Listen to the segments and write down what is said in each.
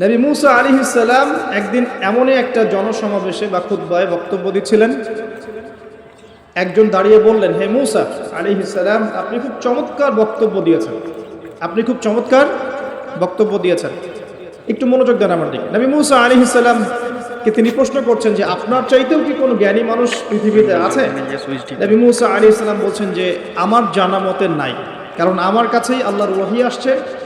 নবী মুসা আলী ইসাল্লাম একদিন এমনই একটা জনসমাবেশে বা খুদ্বায় বক্তব্য দিচ্ছিলেন। একজন দাঁড়িয়ে বললেন, হে মুসা আলী ইসাল্লাম আপনি খুব চমৎকার বক্তব্য দিয়েছেন। আপনি খুব চমৎকার বক্তব্য দিয়েছেন। একটু মনোযোগ দেন আমার দিকে। নবী মুসা আলী ইসাল্লামকে তিনি প্রশ্ন করছেন যে, আপনার চাইতেও কি কোনো জ্ঞানী মানুষ পৃথিবীতে আছে? নবী মুসা আলী ইসলাম বলছেন যে, আমার জানা মতে নাই। কারণ আমার কাছেই আল্লাহর ওয়াহি আসছে।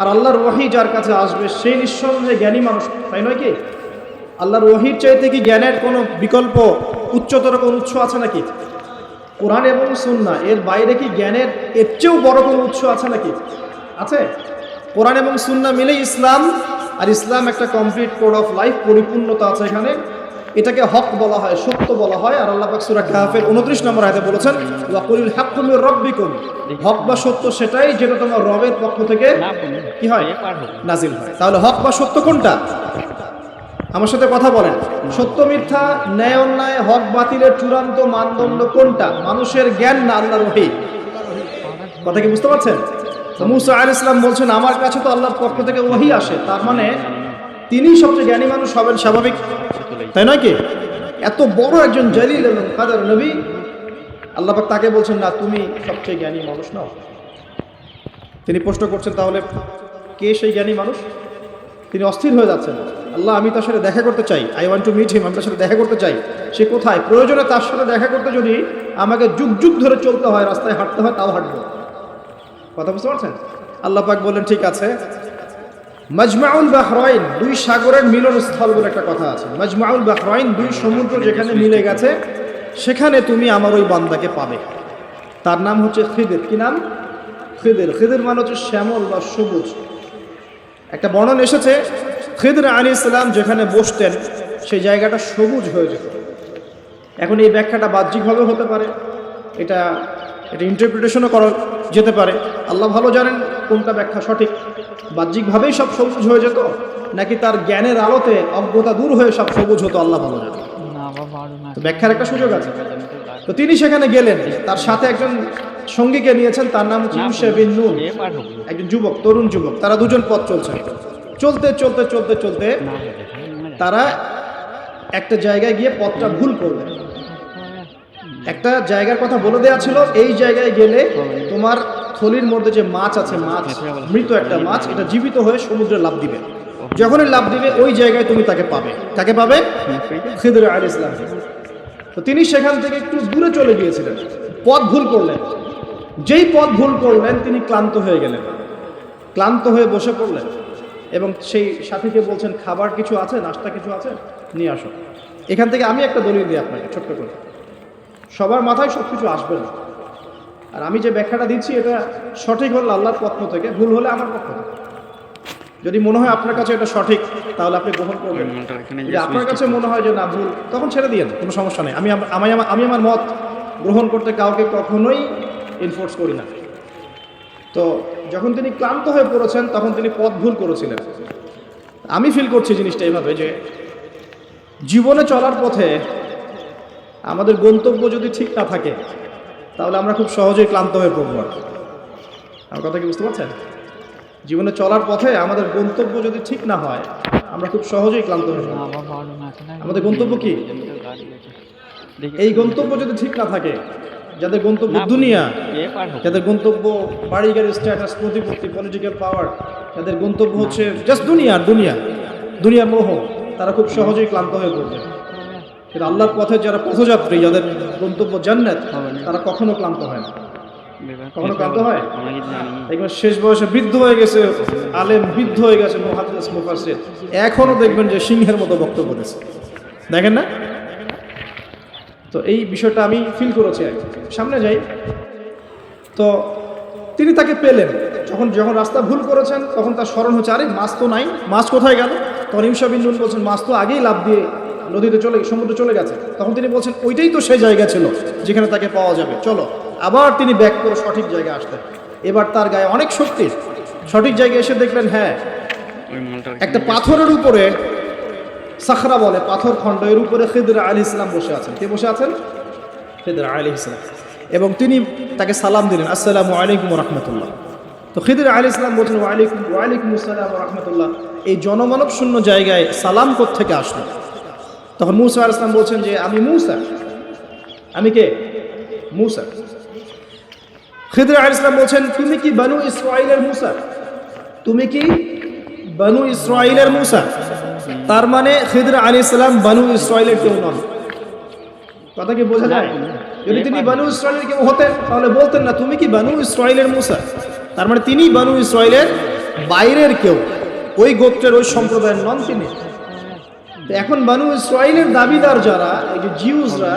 আর আল্লাহর ওয়াহি যার কাছে আসবে, সেই নিঃসন্দেহে জ্ঞানী মানুষ, তাই নয় কি? আল্লাহর ওয়াহির চাইতে কি জ্ঞানের কোনো বিকল্প, উচ্চতর কোনো উৎস আছে নাকি? কোরআন এবং সুন্না এর বাইরে কি জ্ঞানের এর চেয়েও বড় কোনো উৎস আছে নাকি? আছে। কোরআন এবং সুন্না মিলেই ইসলাম, আর ইসলাম একটা কমপ্লিট কোড অফ লাইফ পরিপূর্ণতা আছে এখানে। এটাকে হক বলা হয় সত্য বলা হয়। আর আল্লাহ পাক সূরা কাহফের 29 নম্বর আয়াতে বলেছেন ওয়াকুলিল মির হক বা সত্য সেটাই যেটা তোমার রবের পক্ষ থেকে কি হয়? নাজিল হয়। তাহলে হক বা সত্য কোনটা? আমার সাথে কথা বলেন। সত্য মিথ্যা ন্যায় অন্যায় হক বাতিলের চূড়ান্ত মানদণ্ড কোনটা? মানুষের জ্ঞান না আল্লাহর ওহী? কথা কি বুঝতে পারছেন? মুসা আল ইসলাম বলছেন আমার কাছে তো আল্লাহর পক্ষ থেকে ওহি আসে। তার মানে তিনি সবচেয়ে জ্ঞানী মানুষ হবেন স্বাভাবিক। তাই নয় কি? এত বড় একজন জলিল এবং কাদার নবী? আল্লাপাক তাকে বলছেন, না, তুমি সবচেয়ে জ্ঞানী মানুষ নাও। তিনি প্রশ্ন করছেন, তাহলে কে সেই জ্ঞানী মানুষ? তিনি অস্থির হয়ে যাচ্ছেন। আল্লাহ, আমি তার সাথে দেখা করতে চাই। I want to meet him আমি তার সাথে দেখা করতে চাই। সে কোথায়? প্রয়োজনে তার সাথে দেখা করতে যদি আমাকে যুগ যুগ ধরে চলতে হয়, রাস্তায় হাঁটতে হয়, তাও হাঁটবো। কথা বুঝতে পারছেন? আল্লাহ পাক বললেন, ঠিক আছে মজমাউল বাহরাইন, দুই সাগরের মিলনস্থল বলে একটা কথা আছে। মজমাউল বাহরাইন, দুই সমুদ্র যেখানে মিলে গেছে, সেখানে তুমি আমার ওই বান্দাকে পাবে। তার নাম হচ্ছে খিদের। কি নাম? খিদের। খিদের মানে হচ্ছে শ্যামল বা সবুজ। একটা বর্ণন এসেছে, খিদর আলী ইসলাম যেখানে বসতেন, সেই জায়গাটা সবুজ হয়ে যেত। এখন এই ব্যাখ্যাটা বাহ্যিকভাবে হতে পারে। এটা এটা ইন্টারপ্রিটেশনও করা যেতে পারে। আল্লাহ ভালো জানেন কোনটা ব্যাখ্যা সঠিক? বাহ্যিকভাবেই সব সবুজ হয়ে যেত? নাকি তার জ্ঞানের আলোতে অজ্ঞতা দূর হয়ে সব সবুজ হতো? আল্লাহ ভালো জানেন তো ব্যাখ্যার একটা সুযোগ আছে। তো তিনি সেখানে গেলেন। তার সাথে একজন সঙ্গীকে নিয়েছেন তার নাম হচ্ছে বিন একজন যুবক তরুণ যুবক। তারা দুজন পথ চলছে। চলতে চলতে চলতে চলতে তারা একটা জায়গায় গিয়ে পথটা ভুল করবে একটা জায়গার কথা বলে দেওয়া ছিল এই জায়গায় গেলে তোমার থলির মধ্যে যে মাছ আছে, মাছ, মৃত একটা মাছ, এটা জীবিত হয়ে সমুদ্রে লাভ দিবে। যখনই লাভ দিবে, ওই জায়গায় তুমি তাকে পাবে। তাকে পাবে? খিদর আল ইসলাম। তো তিনি সেখান থেকে একটু দূরে চলে গিয়েছিলেন। পথ ভুল করলেন। যেই পথ ভুল করলেন, তিনি ক্লান্ত হয়ে গেলেন। ক্লান্ত হয়ে বসে পড়লেন। এবং সেই সাথীকে বলছেন, খাবার কিছু আছে? নাস্তা কিছু আছে? নিয়ে আসো। এখান থেকে আমি একটা দলিল দিই আপনাকে, ছোট্ট করে। সবার মাথায় সব কিছু আসবে না। আর আমি যে ব্যাখ্যাটা দিচ্ছি এটা সঠিক হলে আল্লাহর পক্ষ থেকে ভুল হলে আমার পক্ষ থেকে। যদি মনে হয় আপনার কাছে এটা সঠিক তাহলে আপনি গ্রহণ করবেন। যদি আপনার কাছে মনে হয় যে না ভুল তখন ছেড়ে দিয়েন কোনো সমস্যা নেই। আমি আমি আমার- আমি আমার মত গ্রহণ করতে কাউকে কখনোই এনফোর্স করি না। তো যখন তিনি ক্লান্ত হয়ে পড়েছেন তখন তিনি পথ ভুল করেছিলেন। আমি ফিল করছি জিনিসটা এইভাবে যে জীবনে চলার পথে আমাদের গন্তব্য যদি ঠিক না থাকে তাহলে আমরা খুব সহজেই ক্লান্ত হয়ে পড়ব আর আমার কথা কি বুঝতে পারছেন? জীবনে চলার পথে আমাদের গন্তব্য যদি ঠিক না হয় আমরা খুব সহজেই ক্লান্ত হয়ে পড়ব। আমাদের গন্তব্য কি? এই গন্তব্য যদি ঠিক না থাকে যাদের গন্তব্য দুনিয়া যাদের গন্তব্য বাড়ি গাড়ি স্ট্যাটাস প্রতিপত্তি পলিটিক্যাল পাওয়ার যাদের গন্তব্য হচ্ছে জাস্ট দুনিয়া দুনিয়া দুনিয়ার মোহ তারা খুব সহজেই ক্লান্ত হয়ে পড়বে। কিন্তু আল্লাহর পথে যারা পথযাত্রী যাদের গন্তব্য জান্নাত তারা কখনো ক্লান্ত হয় না। কখনো ক্লান্ত হয়? দেখবেন শেষ বয়সে বৃদ্ধ হয়ে গেছে আলেম বৃদ্ধ হয়ে গেছে মহাদিস মুফাসির এখনও দেখবেন যে সিংহের মতো বক্তব্য দিচ্ছে। দেখেন না? তো এই বিষয়টা আমি ফিল করেছি আর। সামনে যাই। তো তিনি তাকে পেলেন। যখন যখন রাস্তা ভুল করেছেন তখন তার স্মরণ হচ্ছে আরে মাছ তো নাই মাছ কোথায় গেল? তখন ইমসা বিন নুন বলছেন মাছ তো আগেই লাভ দিয়ে নদীতে চলে সমুদ্রে চলে গেছে। তখন তিনি বলছেন ওইটাই তো সেই জায়গা ছিল যেখানে তাকে পাওয়া যাবে। চলো। আবার তিনি ব্যাক করে সঠিক জায়গায় আসলেন। এবার তার গায়ে অনেক শক্তি। সঠিক জায়গায় এসে দেখলেন হ্যাঁ একটা পাথরের উপরে সাখরা বলে পাথর খণ্ড এর উপরে খিদর আলী ইসলাম বসে আছেন। কে বসে আছেন? খিদর আলী ইসলাম। এবং তিনি তাকে সালাম দিলেন আসসালামু আলাইকুম রহমতুল্লাহ। তো খিদর আলী ইসলাম বলছেন ওয়ালাইকুম ওয়ালাইকুম আসসালাম রহমতুল্লাহ। এই জনমানব শূন্য জায়গায় সালাম থেকে আসলো? তখন মুসা আল ইসলাম বলছেন যে, আমি মুসা। আমি কে? মুসা। খিদর আল ইসলাম বলছেন, তুমি কি বানু ইসরাইলের মুসা? তুমি কি বানু ইসরাইলের মুসা? তার মানে খিদর আলী ইসলাম বানু ইসরাইলের কেউ নন। কথা কি বোঝা যায়? যদি তিনি বানু ইসরায়েলের কেউ হতেন, তাহলে বলতেন না, তুমি কি বানু ইসরায়েলের মুসা? তার মানে তিনি বানু ইসরায়েলের বাইরের কেউ। ওই গোত্রের, ওই সম্প্রদায়ের নন তিনি। তো এখন বানু ইসরায়েলের দাবিদার যারা, এই যে জিউসরা,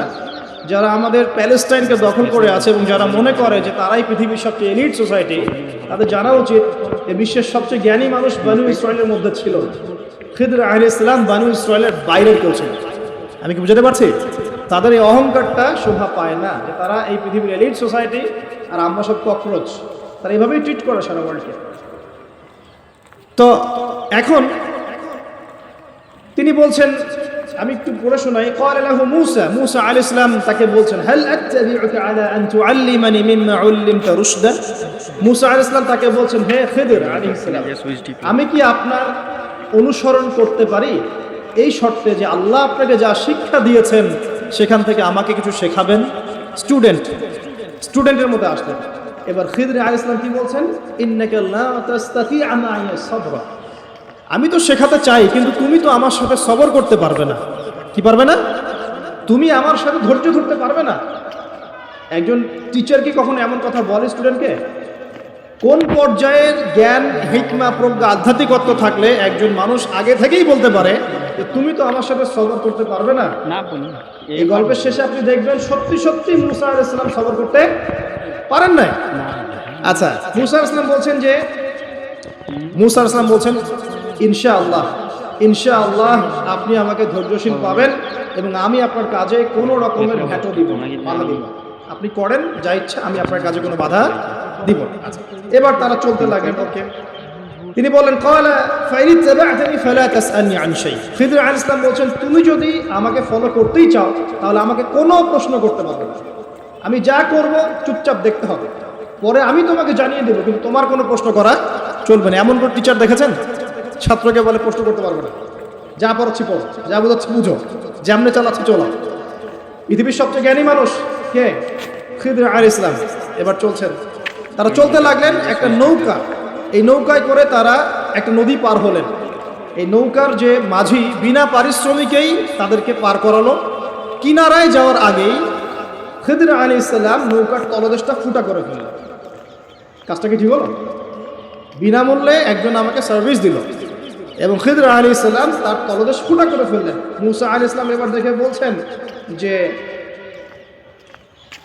যারা আমাদের প্যালেস্টাইনকে দখল করে আছে এবং যারা মনে করে যে তারাই পৃথিবীর সবচেয়ে এলিট সোসাইটি, তাদের জানা উচিত যে বিশ্বের সবচেয়ে জ্ঞানী মানুষ বানু ইসরায়েলের মধ্যে ছিল। খিদর আহ ইসলাম বানু ইসরায়েলের বাইরের কেউ ছিল। আমি কি বুঝাতে পারছি? তাদের এই অহংকারটা শোভা পায় না যে তারা এই পৃথিবীর এলিট সোসাইটি আর আমরা সব ককরোচ। তারা এইভাবেই ট্রিট করে সারা ওয়ার্ল্ডকে তো এখন তিনি বলছেন আমি একটু পড়ে শোনাই قال له موسى موسى عليه السلام তাকে বলছেন هل اتبعك على ان تعلمني مما علمت رشدا موسى عليه السلام তাকে বলছেন হে খিদর আলাইহিস সালাম আমি কি আপনার অনুসরণ করতে পারি এই শর্তে যে আল্লাহ আপনাকে যা শিক্ষা দিয়েছেন সেখান থেকে আমাকে কিছু শেখাবেন স্টুডেন্ট স্টুডেন্টের মধ্যে আসলেন এবার খিদর আলাইহিস সালাম কি বলছেন ইন্নাকা লা তাস্তাতিআ মা'িয়া সাবরা আমি তো শেখাতে চাই কিন্তু তুমি তো আমার সাথে সবর করতে পারবে না। কি পারবে না? তুমি আমার সাথে ধৈর্য ধরতে পারবে না। একজন টিচার কি কখনো এমন কথা বলে স্টুডেন্টকে কোন পর্যায়ের জ্ঞান হিকমা প্রজ্ঞা আধ্যাত্মিকত্ব থাকলে একজন মানুষ আগে থেকেই বলতে পারে যে তুমি তো আমার সাথে সবর করতে পারবে না? এই গল্পের শেষে আপনি দেখবেন সত্যি সত্যি মুসা আলাইহিস ইসলাম সবর করতে পারেন নাই? আচ্ছা মুসা ইসলাম বলছেন যে মুসা ইসলাম বলছেন ইনশাআল্লাহ ইনশাআল্লাহ আপনি আমাকে ধৈর্যশীল পাবেন এবং আমি আপনার কাজে কোনো রকমের ভ্যাটো দিব বাধা দিব আপনি করেন, যা ইচ্ছা, আমি আপনার কাজে কোনো বাধা দিব এবার তারা চলতে লাগলেন, ওকে। তিনি শাই খিদর আলাইহিস সালাম বলছেন, তুমি যদি আমাকে ফলো করতেই চাও, তাহলে আমাকে কোনো প্রশ্ন করতে পারবে না। আমি যা করব, চুপচাপ দেখতে হবে। পরে আমি তোমাকে জানিয়ে দেবো, কিন্তু তোমার কোনো প্রশ্ন করা চলবে না। এমন কোনো টিচার দেখেছেন? ছাত্রকে বলে প্রশ্ন করতে পারবে না। যা পড়াচ্ছি পড়ো, যা বোঝাচ্ছি বুঝো, যেমনে চালাচ্ছি চলা। পৃথিবীর সবচেয়ে জ্ঞানী মানুষ কে? খিদর আল ইসলাম। এবার চলছেন। তারা চলতে লাগলেন একটা নৌকা। এই নৌকায় করে তারা একটা নদী পার হলেন। এই নৌকার যে মাঝি বিনা পারিশ্রমিকেই তাদেরকে পার করালো। কিনারায় যাওয়ার আগেই খিদর আলী ইসলাম নৌকার তলদেশটা ফুটা করে ফেলল। কাজটা কি ঠিক হলো? বিনামূল্যে একজন আমাকে সার্ভিস দিল। এবং খিদর আলী ইসলাম তার তলদেশ ফুটা করে ফেললেন। মুসা আলী ইসলাম এবার দেখে বলছেন যে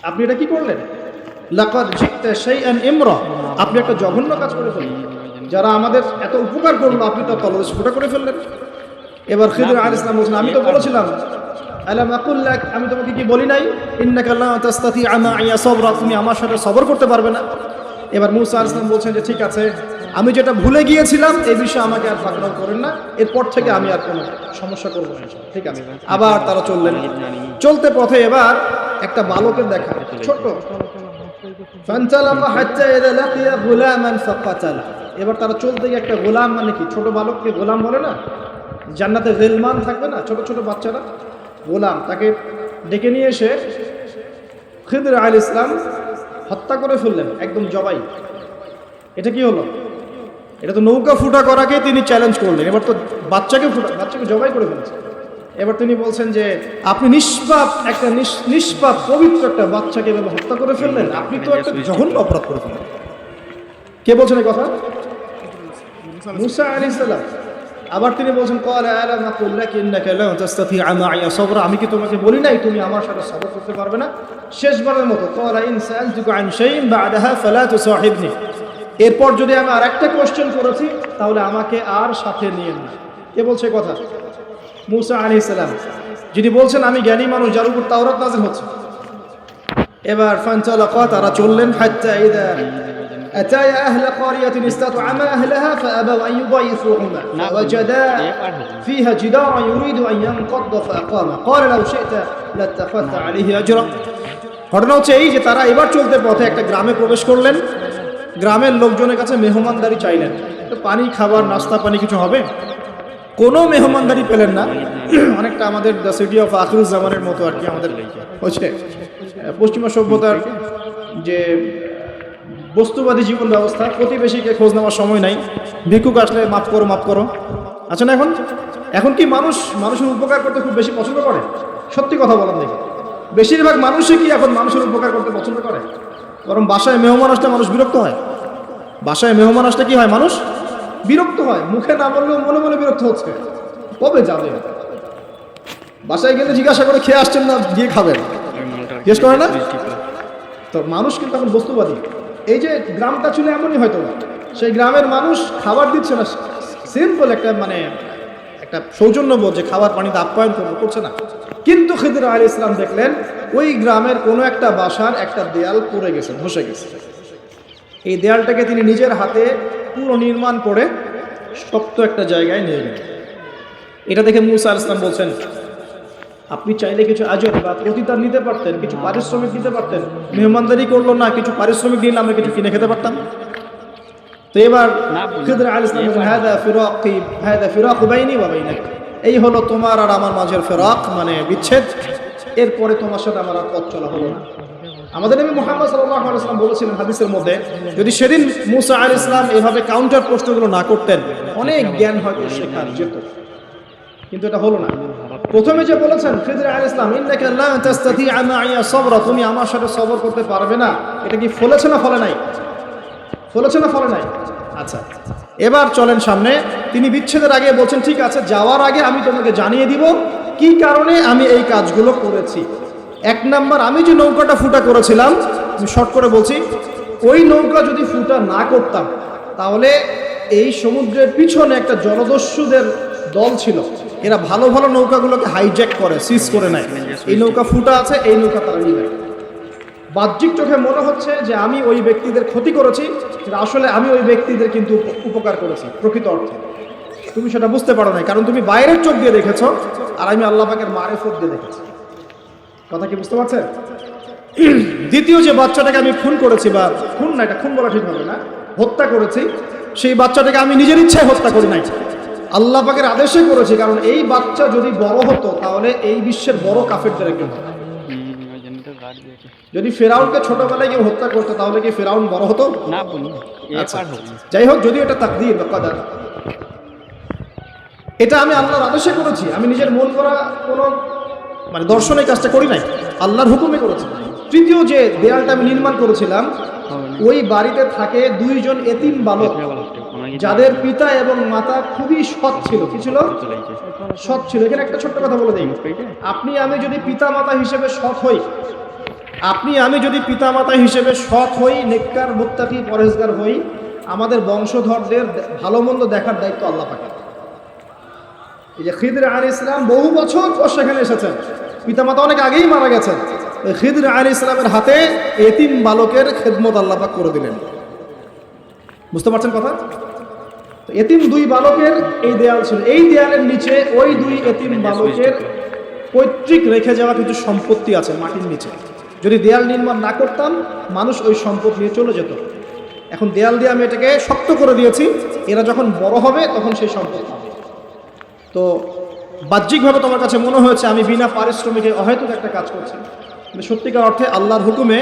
আপনি এটা কি করলেন? লাকাদ জিকতা শাইআন ইমরা। আপনি একটা জঘন্য কাজ করে ফেললেন। যারা আমাদের এত উপকার করল আপনি তার তলদেশ ফুটা করে ফেললেন। এবার খিদর আলী ইসলাম বলছেন আমি তো বলেছিলাম আলাম আকুল লাক আমি তোমাকে কি বলি নাই? ইন্নাকা লা তাস্তাতি আমা আইয়া সবরা তুমি আমার সাথে সবর করতে পারবে না। এবার মুসা আলাইহিস সালাম বলছেন যে ঠিক আছে আমি যেটা ভুলে গিয়েছিলাম, এই বিষয়ে আমাকে আর পাকড়াও করেন না। এরপর থেকে আমি আর কোনো সমস্যা করব না ঠিক আছে? আবার তারা চললেন। চলতে পথে এবার একটা বালকের দেখা। ছোট ফানতালাকা হাত্তা লাকিয়া গুলামান ফাকাতালা। এবার তারা চলতে গিয়ে একটা গোলাম মানে কি, ছোট বালককে গোলাম বলে না? জান্নাতে গেলমান থাকবে না, ছোট ছোট বাচ্চারা? গোলাম। তাকে ডেকে নিয়ে এসে খিদর আল ইসলাম হত্যা করে ফেললেন, একদম জবাই। এটা কি হলো? এটা তো নৌকা ফুটা করাকে তিনি চ্যালেঞ্জ করলেন। এবার তো বাচ্চাকে ফুটা বাচ্চাকে জবাই করে ফেলেছে। এবার তিনি বলছেন যে, আপনি নিষ্পাপ, একটা নিষ্পাপ, পবিত্র একটা বাচ্চাকে এভাবে হত্যা করে ফেললেন। আপনি তো একটা জঘন্য অপরাধ করে ফেললেন। কে বলছেন এই কথা? মুসা আলী সাল্লাম আবার তিনি বলছেন আমি কি তোমাকে বলি নাই? তুমি আমার সাথে সবর করতে পারবে না। শেষবারের মতো কল ইন সাআলতুকা আন শাইইন বা'দাহা ফালা তুসাহিবনি এরপর যদি আমি আর একটা কোশ্চেন করেছি তাহলে আমাকে আর সাথে নিয়ে না কে বলছে এই কথা মুসা আলাইহিস সালাম যিনি বলছেন আমি জ্ঞানী মানুষ যার উপর তাওরাত নাযিল হচ্ছে এবার ফানতালাকা তারা চললেন হাত্তা ইদা أتايا أهل قرية استطعما أهلها فأبوا أن يضيفوهما فوجدا فيها جدارا يريد أن ينقض فأقام قال لو شئت لاتخذت عليه أجرا ঘটনা হচ্ছে এই যে তারা এবার চলতে পথে একটা গ্রামে প্রবেশ করলেন গ্রামের লোকজনের কাছে মেহমানদারি চাইলেন। তো পানি, খাবার, নাস্তা, পানি কিছু হবে? কোনো মেহমানদারি পেলেন না। অনেকটা আমাদের দ্য সিটি অফ আখরুজ্জামানের মতো আর কি আমাদের হচ্ছে পশ্চিমা সভ্যতার যে বস্তুবাদী জীবন ব্যবস্থা, প্রতিবেশীকে খোঁজ নেওয়ার সময় নাই। ভিক্ষুক আসলে মাফ করো মাফ করো। আচ্ছা না এখন? এখন কি মানুষ, মানুষের উপকার করতে খুব বেশি পছন্দ করে? সত্যি কথা বলেন দেখি। বেশিরভাগ মানুষই কি এখন মানুষের উপকার করতে পছন্দ করে? বরং বাসায় মেহমান আসলে মানুষ বিরক্ত হয়? বাসায় মেহমান আসলে কি হয় মানুষ? বিরক্ত হয়। মুখে না বললেও মনে মনে বিরক্ত হচ্ছে। কবে যাবে? বাসায় গেলে জিজ্ঞাসা করে খেয়ে আসছেন না, গিয়ে খাবেন? করে না? তো মানুষ কিন্তু এখন বস্তুবাদী। এই যে গ্রামটা ছিল এমনই হয়তো না সেই গ্রামের মানুষ খাবার দিচ্ছে না। সিম্পল একটা মানে একটা সৌজন্য সৌজন্যবোধ যে খাবার পানিতে আপ্যায়ন করব, করছে না। কিন্তু খিদির আলী ইসলাম দেখলেন, ওই গ্রামের কোনো একটা বাসার একটা দেয়াল পড়ে গেছে, ধসে গেছে। এই দেয়ালটাকে তিনি নিজের হাতে পুরো নির্মাণ করে শক্ত একটা জায়গায় নিয়ে গেলেন এটা দেখে মুসা ইসলাম বলছেন আপনি চাইলে কিছু আজর বা প্রতিদান নিতে পারতেন কিছু পারিশ্রমিক দিতে পারতেন মেহমানদারি করল না কিছু পারিশ্রমিক দিলে আমরা কিছু কিনে খেতে পারতাম? তো এবার এই হলো তোমার আর আমার মাঝের ফেরাক মানে বিচ্ছেদ। এরপরে তোমার সাথে আমার আর পথ চলা হলো না। আমাদের নবী মোহাম্মদ সাল্লাল্লাহু আলাইহি ওয়াসাল্লাম বলেছিলেন হাদিসের মধ্যে, যদি সেদিন মুসা আল ইসলাম এভাবে কাউন্টার প্রশ্নগুলো না করতেন, অনেক জ্ঞান হয়তো শেখার যেত। কিন্তু এটা হলো না। প্রথমে যে বলেছেন খিদর আল ইসলাম ইন্নাকা লা তাস্তাতিআ মাইয়া সবরা তুমি আমার সাথে সবর করতে পারবে না। এটা কি ফলেছে না ফলে নাই? ফলেছে না ফলে নাই? আচ্ছা এবার চলেন সামনে। তিনি বিচ্ছেদের আগে বলছেন, ঠিক আছে, যাওয়ার আগে আমি তোমাকে জানিয়ে দিব কি কারণে আমি এই কাজগুলো করেছি। এক নাম্বার, আমি যে নৌকাটা ফুটা করেছিলাম শর্ট করে বলছি, ওই নৌকা যদি ফুটা না করতাম, তাহলে এই সমুদ্রের পিছনে একটা জলদস্যুদের দল ছিল। এরা ভালো ভালো নৌকাগুলোকে হাইজ্যাক করে সিজ করে নেয়। এই নৌকা ফুটা আছে, এই নৌকা তারা নিয়ে। নেয় বাহ্যিক চোখে মনে হচ্ছে যে আমি ওই ব্যক্তিদের ক্ষতি করেছি আসলে আমি ওই ব্যক্তিদের কিন্তু উপকার করেছি, প্রকৃত অর্থে। তুমি সেটা বুঝতে পারো নাই, কারণ তুমি বাইরের চোখ দিয়ে দেখেছ, আর আমি আল্লাহ পাকের মারেফত দিয়ে দেখেছি। কথা কি বুঝতে পারছেন? দ্বিতীয় যে বাচ্চাটাকে আমি খুন করেছি বা খুন না এটা খুন বলা ঠিক হবে না হত্যা করেছি সেই বাচ্চাটাকে আমি নিজের ইচ্ছায় হত্যা করি নাই। আল্লাহ পাকের আদেশে করেছি কারণ এই বাচ্চা যদি বড় হতো তাহলে এই বিশ্বের বড় কাফেরদের একজন যদি ফেরাউনকে ছোটবেলায় কেউ হত্যা করতো তাহলে কি ফেরাউন বড় হতো? না আচ্ছা। যাই হোক যদি এটা তাকদির বা কাদার। এটা আমি আল্লাহর আদেশে করেছি আমি নিজের মন করা কোনো মানে দর্শনের কাজটা করি নাই, আল্লাহর হুকুমে করেছি। তৃতীয় যে দেয়ালটা আমি নির্মাণ করেছিলাম, ওই বাড়িতে থাকে দুইজন এতিম বালক, যাদের পিতা এবং মাতা খুবই সৎ ছিল। কি ছিল? সৎ ছিল। এখানে একটা ছোট্ট কথা বলে দিই। আপনি, আমি যদি পিতা মাতা হিসেবে সৎ হই, আপনি, আমি যদি পিতা মাতা হিসেবে সৎ হই, নেককার, মুত্তাকি পরেজগার হই, আমাদের বংশধরদের ভালো মন্দ দেখার দায়িত্ব আল্লাহ পাকে এই যে খিদর আলী ইসলাম বহু বছর পর সেখানে এসেছেন। পিতামাতা অনেক আগেই মারা গেছেন। খিদর আলী ইসলামের হাতে এতিম বালকের খেদমত আল্লাপাক করে দিলেন। বুঝতে পারছেন কথা? এতিম দুই বালকের এই দেয়াল ছিল। এই দেয়ালের নিচে ওই দুই এতিম বালকের পৈতৃক রেখে যাওয়া কিছু সম্পত্তি আছে মাটির নিচে। যদি দেয়াল নির্মাণ না করতাম, মানুষ ওই সম্পদ নিয়ে চলে যেত। এখন দেয়াল দিয়ে আমি এটাকে শক্ত করে দিয়েছি। এরা যখন বড় হবে, তখন সেই সম্পদ তো বাহ্যিকভাবে তোমার কাছে মনে হয়েছে আমি বিনা পারিশ্রমিকে অহেতুক একটা কাজ করছি। কিন্তু সত্যিকার অর্থে আল্লাহর হুকুমে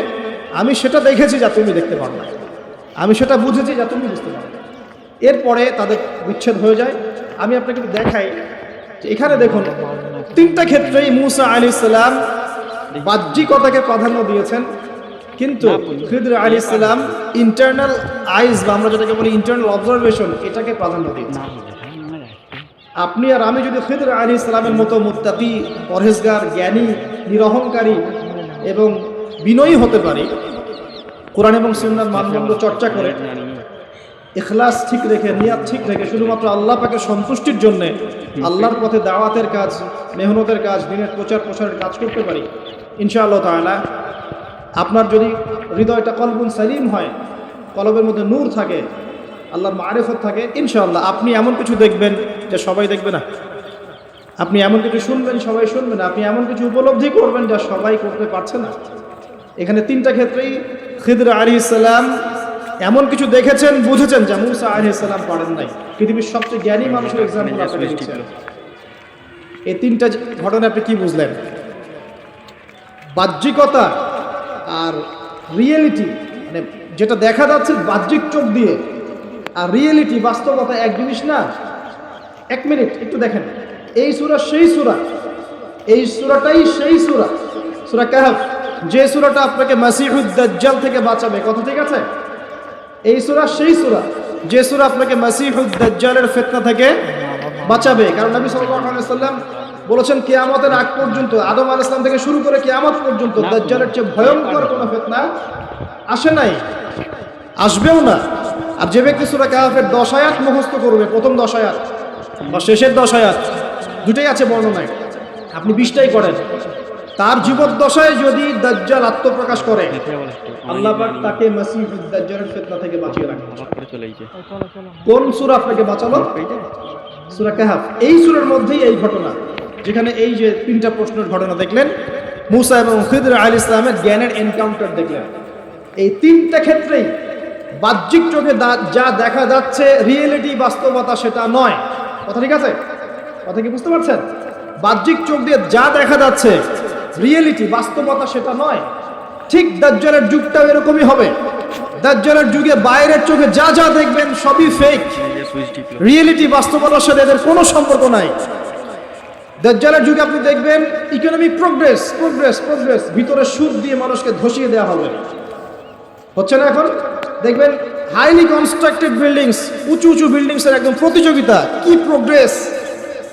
আমি সেটা দেখেছি যা তুমি দেখতে পারো না। আমি সেটা বুঝেছি যা তুমি বুঝতে পারো। এরপরে তাদের বিচ্ছেদ হয়ে যায়। আমি আপনাকে দেখাই যে এখানে দেখুন, তিনটা ক্ষেত্রেই মুসা আলী ইসলাম বাহ্যিকতাকে প্রাধান্য দিয়েছেন। কিন্তু খিদর আলী ইসলাম ইন্টারনাল আইজ বা আমরা যেটাকে বলি ইন্টারনাল অবজারভেশন এটাকে প্রাধান্য দিয়েছেন। আপনি আর আমি যদি খিদর আলী ইসলামের মতো মুত্তাকি, পরহেজগার, জ্ঞানী, নিরহংকারী এবং বিনয়ী হতে পারি, কোরআন এবং সুন্নার মানদণ্ড চর্চা করে এখলাস ঠিক রেখে, নিয়াত ঠিক রেখে, শুধুমাত্র আল্লাহ পাকে সন্তুষ্টির জন্য আল্লাহর পথে দাওয়াতের কাজ, মেহনতের কাজ, দিনের প্রচার প্রসারের কাজ করতে পারি। ইনশাআল্লাহ তাআলা, আপনার যদি হৃদয়টা কলবুন সালিম হয়, কলবের মধ্যে নূর থাকে আল্লাহর মারেফত থাকে ইনশাআল্লাহ। আপনি এমন কিছু দেখবেন যে সবাই দেখবে না। আপনি এমন কিছু শুনবেন সবাই শুনবে না। আপনি এমন কিছু উপলব্ধি করবেন যা সবাই করতে পারছে না। এখানে তিনটা ক্ষেত্রেই খিদর আলী ইসলাম এমন কিছু দেখেছেন বুঝেছেন যে মুসা আলাইহিসসালাম পারেন নাই। পৃথিবীর সবচেয়ে জ্ঞানী মানুষের এক্সাম্পল আপনাকে দিচ্ছেন এই তিনটা ঘটনা আপনি কি বুঝলেন? বাহ্যিকতা আর রিয়েলিটি মানে যেটা দেখা যাচ্ছে বাহ্যিক চোখ দিয়ে আর রিয়েলিটি বাস্তবতা এক জিনিস না? এক মিনিট একটু দেখেন। এই সুরা সেই সুরা। এই সুরাটাই সেই সুরা। সুরা কাহাফ। যে সুরাটা আপনাকে মাসিহুদ দাজ্জাল থেকে বাঁচাবে কথা ঠিক আছে? এই সুরা সেই সুরা। যে সুরা আপনাকে মাসিহুদ দাজ্জালের ফিতনা থেকে বাঁচাবে। কারণ নবী সাল্লাল্লাহু আলাইহি সাল্লাম বলেছেন কিয়ামতের আগ পর্যন্ত আদম আলাইহিস সালাম থেকে শুরু করে কিয়ামত পর্যন্ত দাজ্জালের চেয়ে ভয়ঙ্কর কোনো ফিতনা আসে নাই? আসবেও না। আর যে ব্যক্তি সুরা কাহাফের দশ আয়াত মুখস্থ করবে প্রথম দশ আয়াত বা শেষের দশ আয়াত দুটাই আছে বর্ণনায়। আপনি বিশটাই করেন। তার জীবদ্দশায় যদি দাজ্জাল আত্মপ্রকাশ করে আল্লাহ পাক তাকে মাসিহুদ দাজ্জালের ফিতনা থেকে বাঁচিয়ে রাখবে কোন সূরা আপনাকে বাঁচালো? সূরা কাহাফ। এই সূরার মধ্যেই এই ঘটনা। যেখানে এই যে তিনটা প্রশ্নের ঘটনা দেখলেন মুসা এবং খিদর আলী ইসলামের জ্ঞানের এনকাউন্টার দেখলেন। এই তিনটা ক্ষেত্রেই বাহ্যিক চোখে যা দেখা যাচ্ছে রিয়েলিটি বাস্তবতা সেটা নয়। কথা ঠিক আছে? কথা কি বুঝতে পারছেন? বাহ্যিক চোখ দিয়ে যা দেখা যাচ্ছে রিয়েলিটি বাস্তবতা সেটা নয়। ঠিক দাজ্জালের যুগটাও এরকমই হবে। দাজ্জালের যুগে বাইরের চোখে যা যা দেখবেন সবই ফেক রিয়েলিটি বাস্তবতার সাথে এদের কোনো সম্পর্ক নাই। দাজ্জালের যুগে আপনি দেখবেন ইকোনমিক প্রোগ্রেস প্রোগ্রেস প্রোগ্রেস ভিতরে সুদ দিয়ে মানুষকে ধসিয়ে দেওয়া হবে। হচ্ছে না এখন? দেখবেন হাইলি কনস্ট্রাক্টেড বিল্ডিংস উঁচু উঁচু বিল্ডিংসের একদম প্রতিযোগিতা। কি প্রোগ্রেস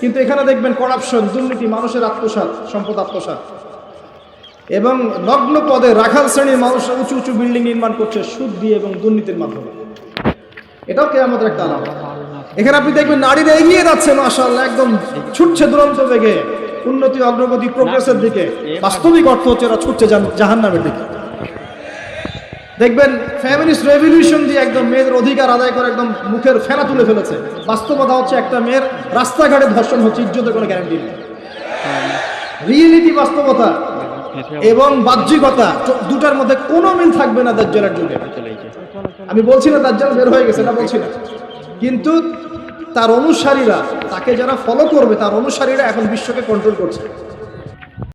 কিন্তু এখানে দেখবেন করাপশন দুর্নীতি, মানুষের আত্মসাৎ, সম্পদ আত্মসাত এবং নগ্ন পদে রাখাল শ্রেণির মানুষরা উঁচু উঁচু বিল্ডিং নির্মাণ করছে সুদ দিয়ে এবং দুর্নীতির মাধ্যমে। এটাও কে আমাদের একটা আলাদা এখানে আপনি দেখবেন নারীরা এগিয়ে যাচ্ছে, মাশাআল্লাহ, একদম ছুটছে দুরন্ত বেগে। উন্নতি, অগ্রগতি প্রোগ্রেসের দিকে। বাস্তবিক অর্থ হচ্ছে এরা ছুটছে জাহান্নামের দিকে। দেখবেন ফ্যামিলিস্ট রেভলিউশন দিয়ে একদম মেয়েদের অধিকার আদায় করে একদম মুখের ফেনা তুলে ফেলেছে। বাস্তবতা হচ্ছে একটা মেয়ের রাস্তাঘাটে ধর্ষণ হচ্ছে, ইজ্জতের কোনো গ্যারান্টি নেই। রিয়েলিটি বাস্তবতা এবং বাহ্যিকতা দুটার মধ্যে কোনো মিল থাকবে না দাজ্জালের যুগে আমি বলছি না দাজ্জাল বের হয়ে গেছে না বলছি না। কিন্তু তার অনুসারীরা, তাকে যারা ফলো করবে, তার অনুসারীরা এখন বিশ্বকে কন্ট্রোল করছে।